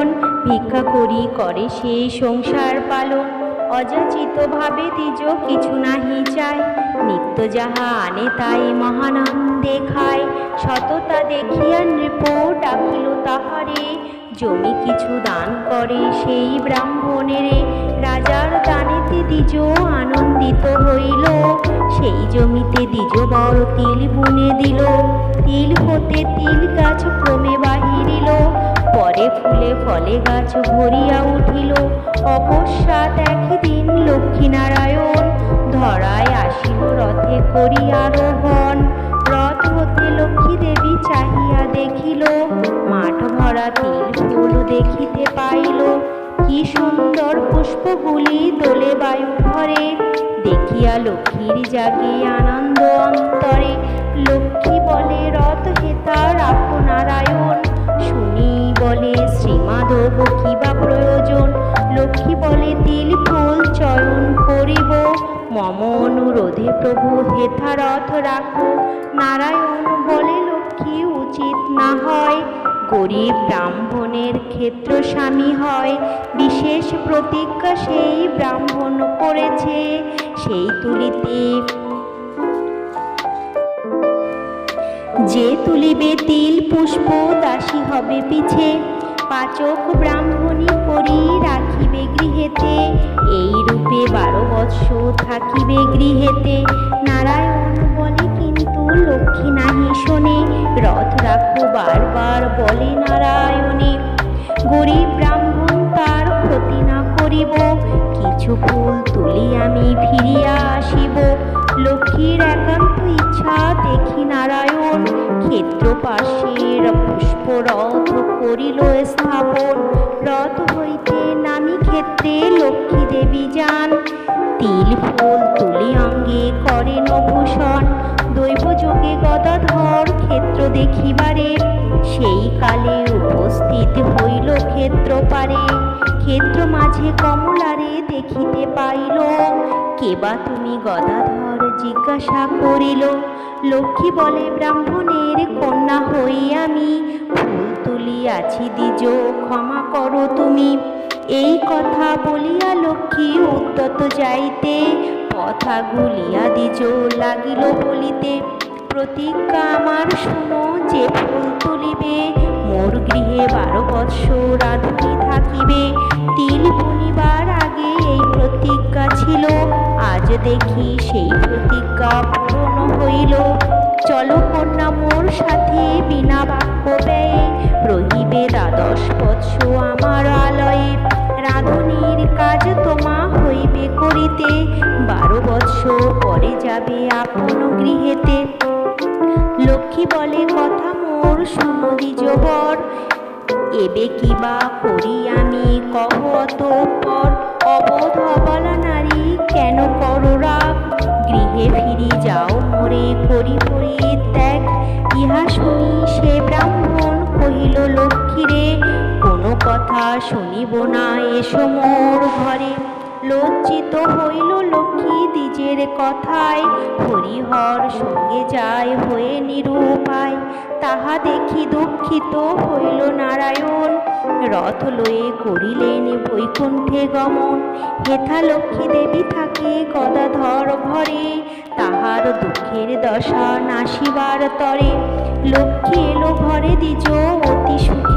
ব্রাহ্মণ ভিক্ষা করি, করে সে সংসার পালন। অযাচিত ভাবে তিজ কিছু নাহি চায় নিত্য যাহা আনে তাই মহানন্দে খায়। সততা দেখিয়া নৃপ ডাকিল তাহারে। জমি কিছু দান করে সেই ব্রাহ্মণেরে। রাজার দানেতে দ্বিজ আনন্দিত হইল। সেই জমিতে দ্বিজ বড় তিল বুনে দিল। তিল হতে তিল গাছ ক্রমে বাহিরিল। পরে ফুলে ফলে গাছ ভরিয়া উঠিল। অকস্মাৎ একদিন লক্ষ্মীনারায়ণ ধরায় আসিল রথে করিয়া রোহণ রথ হতে লক্ষ্মী দেবী চাহিয়া দেখিল, মাঠ ভরা তিল ফুল দেখিতে পাইল। কি সুন্দর পুষ্পগুলি দোলে বায়ু ভরে দেখিয়া লক্ষ্মীর জাগে আনন্দ অন্তরে। লক্ষ্মী বলে, রথ হেতার রাখো নারায়ণ শুনি বলে শ্রীমাধব কি বা প্রয়োজন? লক্ষ্মী বলে তিল ফুল চয়ন করিব। মম অনুরোধে প্রভু হেথা রথ রাখো। নারায়ণ বলে, লক্ষ্মী উচিত না হয়। গরিব ব্রাহ্মণের ক্ষেত্র স্বামী হয়। বিশেষ প্রতিজ্ঞা সেই ব্রাহ্মণ করেছে। সেই তুলিতে যে তুলিবে তিল পুষ্প, দাসী হবে পিছে। পাচক ব্রাহ্মণী করি রাখিবে গৃহেতে। এই রূপে বারো বৎসর থাকিবে গৃহেতে। নারায়ণ বলে, কিন্তু লক্ষ্মী নাহি শোনে। রথ রাখো বারবার বলে নারায়ণে। গরিব ব্রাহ্মণ তার ক্ষতি না করিব। কিছু ফুল তুলি আমি ফিরিয়া আসিব। লক্ষ্মীর একান্ত ইচ্ছা, দেখি নারায়ণ ক্ষেত্র পাশের পুষ্প রথ করিল স্থাপন। রথ হইতে নামি ক্ষেত্রে লক্ষ্মী দেবী যান। তিল, ফুল, তুলি অঙ্গে করেন ভূষণ দৈব যোগে গদাধর ক্ষেত্র দেখিবারে। সেই কালে উপস্থিত হইল ক্ষেত্র পারে ক্ষেত্র মাঝে কমলারে দেখিতে পাইল। কেবা তুমি গদাধর জিজ্ঞাসা করিল, লক্ষ্মী বলে, ব্রাহ্মণের কন্যা হই আমি। ফুল তুলিয়াছি দ্বিজ, ক্ষমা করো তুমি। এই কথা বলিয়া লক্ষ্মী উদ্যত যাইতে কথা গুলিয়া দ্বিজ লাগিল বলিতে, প্রতিজ্ঞা আমার শুনো যে ফুল তুলিবে। মোর গৃহে বারো বৎসর রাধুনি থাকিবে। তিল বুনিবার প্রতিজ্ঞা ছিল, আজ দেখি সেই প্রতিজ্ঞা পূরণ হইল। চলো কন্যা মোর সাথে বিনা বাক্য ব্যয়ে রহিবে দ্বাদশ বৎস আমার আলয়ে। রাধুনির কাজ তোমা হইবে করিতে, বারো বৎসর পরে যাবে আপন গৃহেতে। লক্ষ্মী বলে, কথা মোর শুনো দ্বিজবর এবে কিবা করি আমি কহ অতঃপর অবোধ নারী কেন গৃহে ফিরি যাও পরিত্যাগ ইহা শুনি সে ব্রাহ্মণ কহিল কথা শুনিব না, এসো মোর ঘরে। লজ্জিত হইল লক্ষ্মী দ্বিজের কথায়। হরিহর সঙ্গে যায় হয়ে নিরূপায়। তাহা দেখি দুঃখিত হইল নারায়ণ। রথ লয়ে করিলেন বৈকুণ্ঠে গমন। হেথা লক্ষ্মী দেবী থাকে গদাধর ঘরে তাহার দুঃখের দশা নাসিবার তরে। লক্ষ্মী এলো ঘরে দিজ অতি সুখে।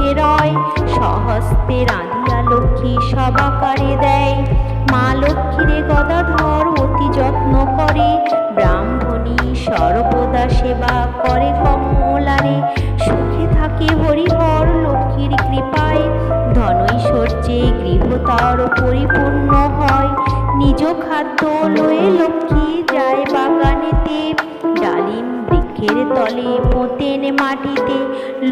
নিজ খাদ্য লয়ে লক্ষ্মী যায় বাগানেতে। ডালিম বৃক্ষের তলে পোতেন মাটিতে।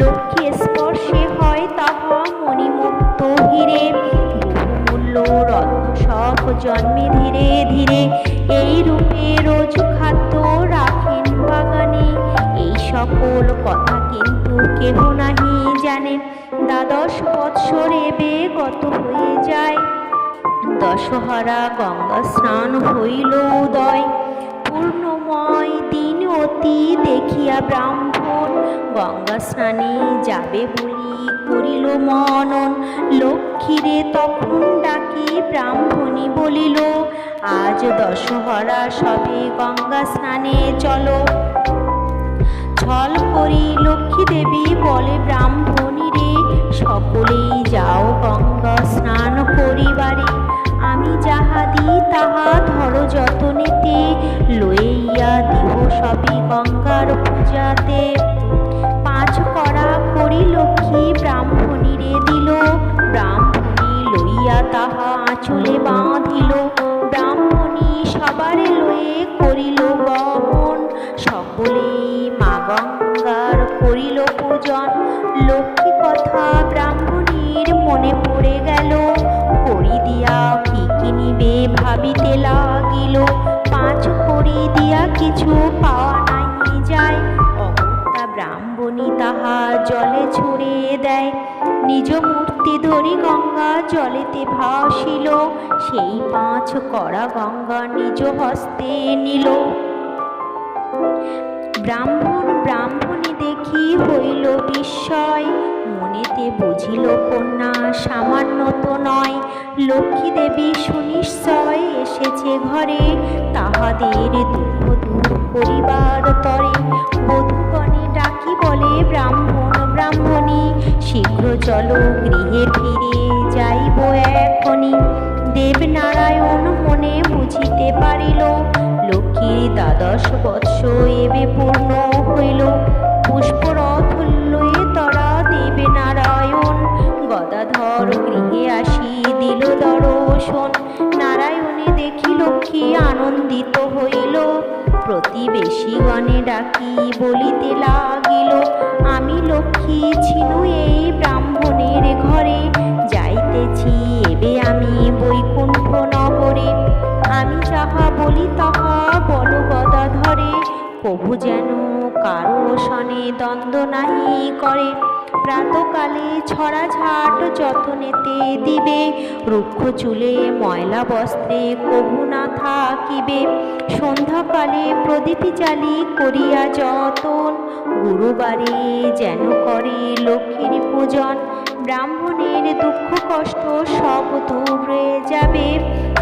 লক্ষ্মী স্পর্শে হয় তাহা মণিমুক্ত হিরে। বহুমূল্য রত্ন সব জন্মে ধীরে ধীরে এই রূপে রোজ খাদ্য রাখেন বাগানে। এই সকল কথা কিন্তু কেহ নাহি জানে। দ্বাদশ বৎসর এবে গত হয়ে যায়। দশহরা গঙ্গা স্নান হইল উদয়। পূর্ণময় দিন অতি দেখিয়া ব্রাহ্মণ গঙ্গা স্নানে যাবে বলি করিল মনন। লক্ষ্মীরে তখন ডাকি ব্রাহ্মণী বলিল, আজ দশহরা, সবে গঙ্গা স্নানে চলো। ছল করি লক্ষ্মী দেবী বলে ব্রাহ্মণী রে সকলেই যাও গঙ্গা স্নান করিবারে কিছু পাওয়া নাই যায়। অগত্যা ব্রাহ্মণী তাহা জলে ছড়িয়ে দেয়। নিজ মূর্তি ধরি গঙ্গা জলেতে ভাসিল। সেই পাঁচ করা গঙ্গা নিজ হস্তে নিল। ব্রাহ্মণ ব্রাহ্মণী দেখি হইল বিস্ময়। মনেতে বুঝিল কন্যা সামান্য তো নয়। লক্ষ্মী দেবী সুনিশ্চয় এসেছে ঘরে। তাহাদের দুঃখ করিবার তরে। বধূগণে ডাকি বলে, ব্রাহ্মণ, ব্রাহ্মণী, শীঘ্র চলো, গৃহে ফিরে যাইব এখনি দেবনারায়ণ মনে বুঝিতে পারিল, লক্ষ্মীর দ্বাদশ বৎস এবে পূর্ণ হইল। পুষ্পরথ লয়ে তরা দেবে নারায়ণ গদাধর গৃহে আসি, দিল দর্শন। নারায়ণে দেখি লক্ষ্মী আনন্দিত হইল। প্রতিবেশীগণে ডাকি বলিতে লাগিল আমি লক্ষ্মী দ্বন্দ্ব নাহি করে। প্রাতকালে ছড়া ঝাট যতনেতে দিবে। রুক্ষ চুলে ময়লা বস্ত্রে কভু না থাকিবে। সন্ধ্যাকালে প্রদীপি জালি করিয়া যতন। গুরুবারে যেন করে লক্ষ্মীর পূজন। ব্রাহ্মণের দুঃখ কষ্ট সব দূরে যাবে।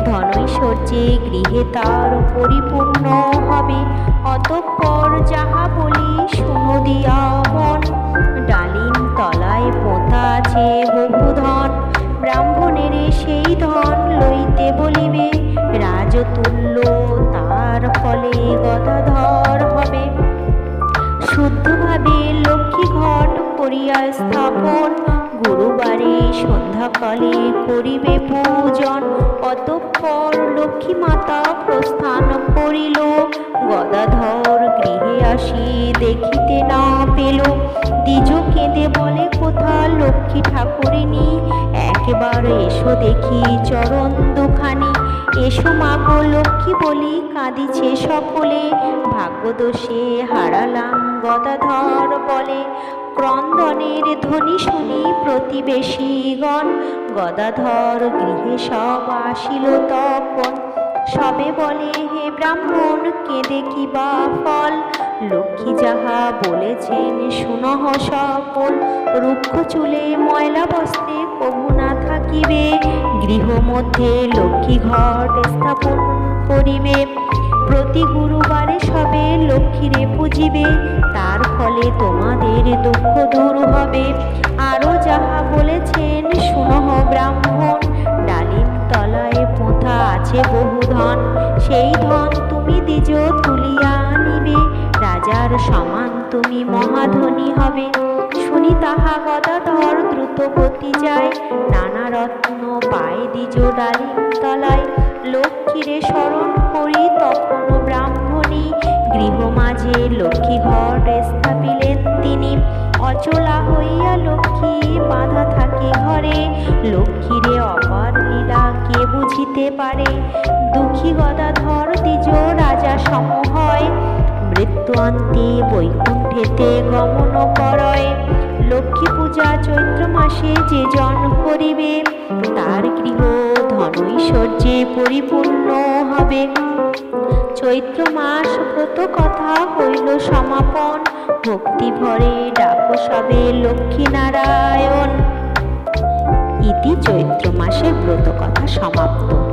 ধনৈশ্বর্যে গৃহে তার পরিপূর্ণ করিয়া স্থাপন। গুরুবারে সন্ধ্যাকালে করিবে পূজন। অতঃপর লক্ষ্মী মাতা প্রস্থান করিল। গদাধর গৃহে আসি দেখিতে না পেল। দ্বিজ কেঁদে বলে, কোথা লক্ষ্মী ঠাকুরিনী? একবার এসো দেখি চরণ দুখানি। এসো মাগো লক্ষ্মী বলি কাঁদিছে সকলে। ভাগ্যদোষে হারালাম গদাধর বলে ক্রন্দনের ধ্বনি শুনি প্রতিবেশীগণ, গদাধর গৃহে সব আসিল তখন সবে বলে, হে ব্রাহ্মণ, কেঁদে কি বা ফল? লক্ষ্মী যাহা বলেছেন, শুনহ সকল। রুক্ষ চুলে ময়লা বস্ত্রে কবু না থাকিবে, গৃহ মধ্যে লক্ষ্মী ঘট স্থাপন করিবে। প্রতি গুরুবারে সবে লক্ষ্মীরে পুজিবে, তার ফলে তোমাদের দুঃখ দূর হবে আরও যাহা বলেছেন, শুনহ ব্রাহ্মণ। ডালিম তলায় পোঁথা আছে বহু ধন সেই ধন তুমি দ্বিজ তুলিয়া নিবে। রাজার সমান তুমি মহাধনী হবে। শুনি তাহা গদাধর দ্রুত গতি যায়। নানা রত্ন পায় দ্বিজ ডালিম তলায়। লক্ষ্মীরে স্মরণ অচলা হইয়া লক্ষ্মী, বাঁধা থাকে ঘরে। লক্ষ্মীরে অপার লীলা কে বুঝিতে পারে? দুঃখী গদাধর দ্বিজ রাজা সম হয়। মৃত্যু অন্তে বৈকুণ্ঠেতে গমন করয়। লক্ষ্মী পূজা চৈত্র মাসে যে জন করিবে, তার গৃহ ধনৈশ্বর্যে পরিপূর্ণ হবে। চৈত্র মাস ব্রত কথা হইল সমাপন ভক্তি ভরে সবে লক্ষ্মী নারায়ণ ইতি চৈত্র মাসের ব্রত কথা সমাপ্ত।